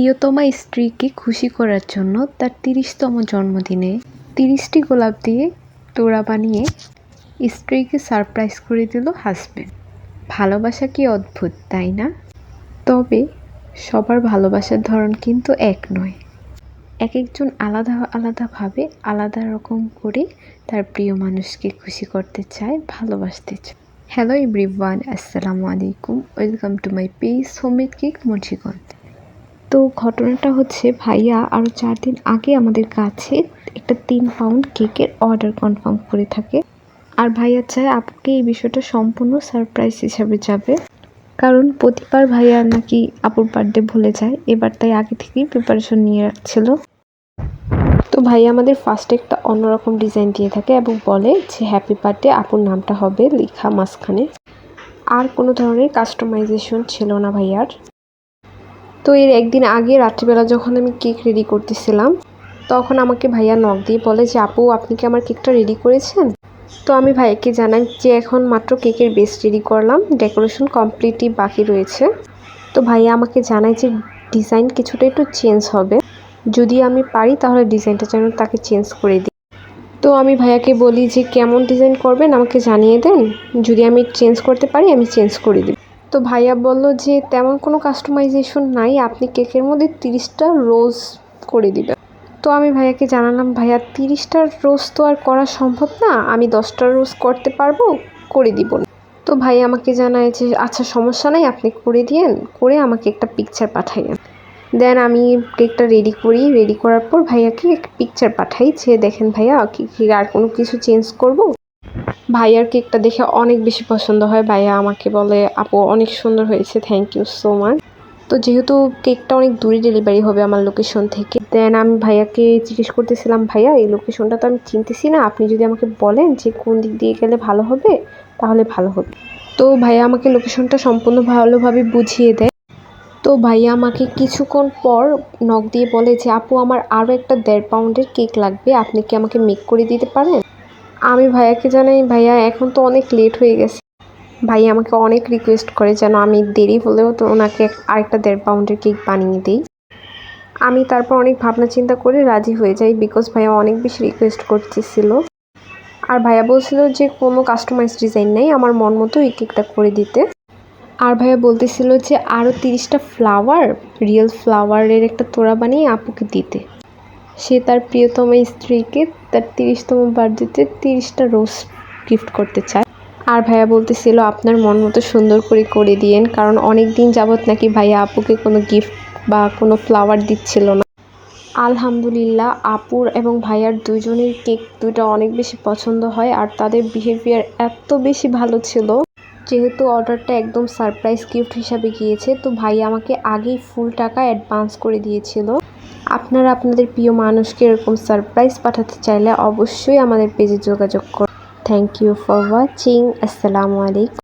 প্রিয়তমা স্ত্রীকে খুশি করার জন্য তার তিরিশতম জন্মদিনে তিরিশটি গোলাপ দিয়ে তোড়া বানিয়ে স্ত্রীকে সারপ্রাইজ করে দিল হাজব্যান্ড। ভালোবাসা কি অদ্ভুত, তাই না? তবে সবার ভালোবাসার ধরন কিন্তু এক নয়। এক একজন আলাদা আলাদাভাবে আলাদা রকম করে তার প্রিয় মানুষকে খুশি করতে চায়, ভালোবাসতে চায়। হ্যালো এভরিওয়ান আসসালামু আলাইকুম। Welcome to my page homemade cake Munshiganj তো ঘটনাটা হচ্ছে ভাইয়া আরও চার দিন আগে আমাদের কাছে একটা তিন পাউন্ড কেকের অর্ডার কনফার্ম করে থাকে। আর ভাইয়া চায় আপুকে এই বিষয়টা সম্পূর্ণ সারপ্রাইজ হিসাবে যাবে। কারণ প্রতিবার ভাইয়া নাকি আপুর বার্থডে ভুলে যায়। এবার তাই আগে থেকেই প্রিপারেশন নিয়ে রাখছিল। তো ভাইয়া আমাদের ফার্স্টে একটা অন্যরকম ডিজাইন দিয়ে থাকে এবং বলে যে হ্যাপি বার্থডে আপুর নামটা হবে লেখা মাঝখানে। আর কোনো ধরনের কাস্টমাইজেশন ছিল না ভাইয়ার। তো এর একদিন আগে রাত্রিবেলা যখন আমি কেক রেডি করতেছিলাম, তখন আমাকে ভাইয়া নখ দিয়ে বলে যে, আপু, আপনি কি আমার কেকটা রেডি করেছেন? তো আমি ভাইয়াকে জানাই যে, এখন মাত্র কেকের বেস রেডি করলাম ডেকোরেশন কমপ্লিটই বাকি রয়েছে। তো ভাইয়া আমাকে জানায় যে ডিজাইন কিছুটা একটু চেঞ্জ হবে। যদি আমি পারি, তাহলে ডিজাইনটা যেন তাকে চেঞ্জ করে দিই। তো আমি ভাইয়াকে বলি যে, কেমন ডিজাইন করবেন? আমাকে জানিয়ে দেন। যদি আমি চেঞ্জ করতে পারি, আমি চেঞ্জ করে দিই তো ভাইয়া বলল যে তেমন কোনো কাস্টমাইজেশন নাই, আপনি কেকের মধ্যে তিরিশটা রোজ করে দিবেন। তো আমি ভাইয়াকে জানালাম, ভাইয়া, তিরিশটা রোজ তো আর করা সম্ভব না, আমি দশটা রোজ করতে পারব, করে দিব তো ভাই আমাকে জানায় যে আচ্ছা সমস্যা নাই, আপনি করে দিয়েন, করে আমাকে একটা পিকচার পাঠাইয়েন। দেন আমি কেকটা রেডি করি রেডি করার পর ভাইয়াকে একটা পিকচার পাঠাই, যে, দেখেন ভাইয়া, কি আর কোনো কিছু চেঞ্জ করব? ভাইয়ার কেকটা দেখে অনেক বেশি পছন্দ হয়। ভাইয়া আমাকে বলে, আপু, অনেক সুন্দর হয়েছে থ্যাংক ইউ সো মাচ তো যেহেতু কেকটা অনেক দূরে ডেলিভারি হবে আমার লোকেশন থেকে দেন আমি ভাইয়াকে জিজ্ঞেস করতেছিলাম, ভাইয়া, এই লোকেশনটা তো আমি চিনতেছি না। আপনি যদি আমাকে বলেন যে কোন দিক দিয়ে গেলে ভালো হবে, তাহলে ভালো হবে। তো ভাইয়া আমাকে লোকেশনটা সম্পূর্ণ ভালোভাবে বুঝিয়ে দেয়। তো ভাইয়া আমাকে কিছুক্ষণ পর নখ দিয়ে বলে যে, আপু, আমার আরও একটা দেড় পাউন্ডের কেক লাগবে। আপনি কি আমাকে মেক করে দিতে পারেন? আমি ভাইয়াকে জানাই, ভাইয়া, এখন তো অনেক লেট হয়ে গেছে। ভাই আমাকে অনেক রিকোয়েস্ট করে যেন আমি দেরি হলেও তো ওনাকে আরেকটা দেড় পাউন্ডের কেক বানিয়ে দিই। আমি তারপর অনেক ভাবনা চিন্তা করে রাজি হয়ে যাই বিকজ ভাইয়া অনেক বেশি রিকোয়েস্ট করতেছিল। আর ভাইয়া বলছিল যে কোনো কাস্টমাইজ ডিজাইন নেই, আমার মন মতো এই কেকটা করে দিতে। আর ভাইয়া বলতেছিল যে আরও তিরিশটা ফ্লাওয়ার রিয়েল ফ্লাওয়ারের একটা তোড়া বানিয়ে আপুকে দিতে। সে তার প্রিয়তম স্ত্রীকে তার তিরিশতম বার্থডেতে তিরিশটা রোজ গিফট করতে চায়। আর ভাইয়া বলতেছিল, আপনার মন মতো সুন্দর করে করে দিয়েন, কারণ অনেক দিন যাবৎ নাকি ভাইয়া আপুকে কোনো গিফট বা কোনো ফ্লাওয়ার দিচ্ছিল না। আলহামদুলিল্লাহ, আপুর এবং ভাইয়ার দুজনের কেক দুটো অনেক বেশি পছন্দ হয় আর তাদের বিহেভিয়ার এত বেশি ভালো ছিল। যেহেতু অর্ডারটা একদম সারপ্রাইজ গিফট হিসাবে গিয়েছে, তো ভাই আমাকে আগেই ফুল টাকা অ্যাডভান্স করে দিয়েছিল। আপনারা আপনাদের প্রিয় মানুষকে এরকম সারপ্রাইজ পাঠাতে চাইলে অবশ্যই আমাদের পেজে যোগাযোগ করুন। থ্যাংক ইউ ফর ওয়াচিং আসসালামু আলাইকুম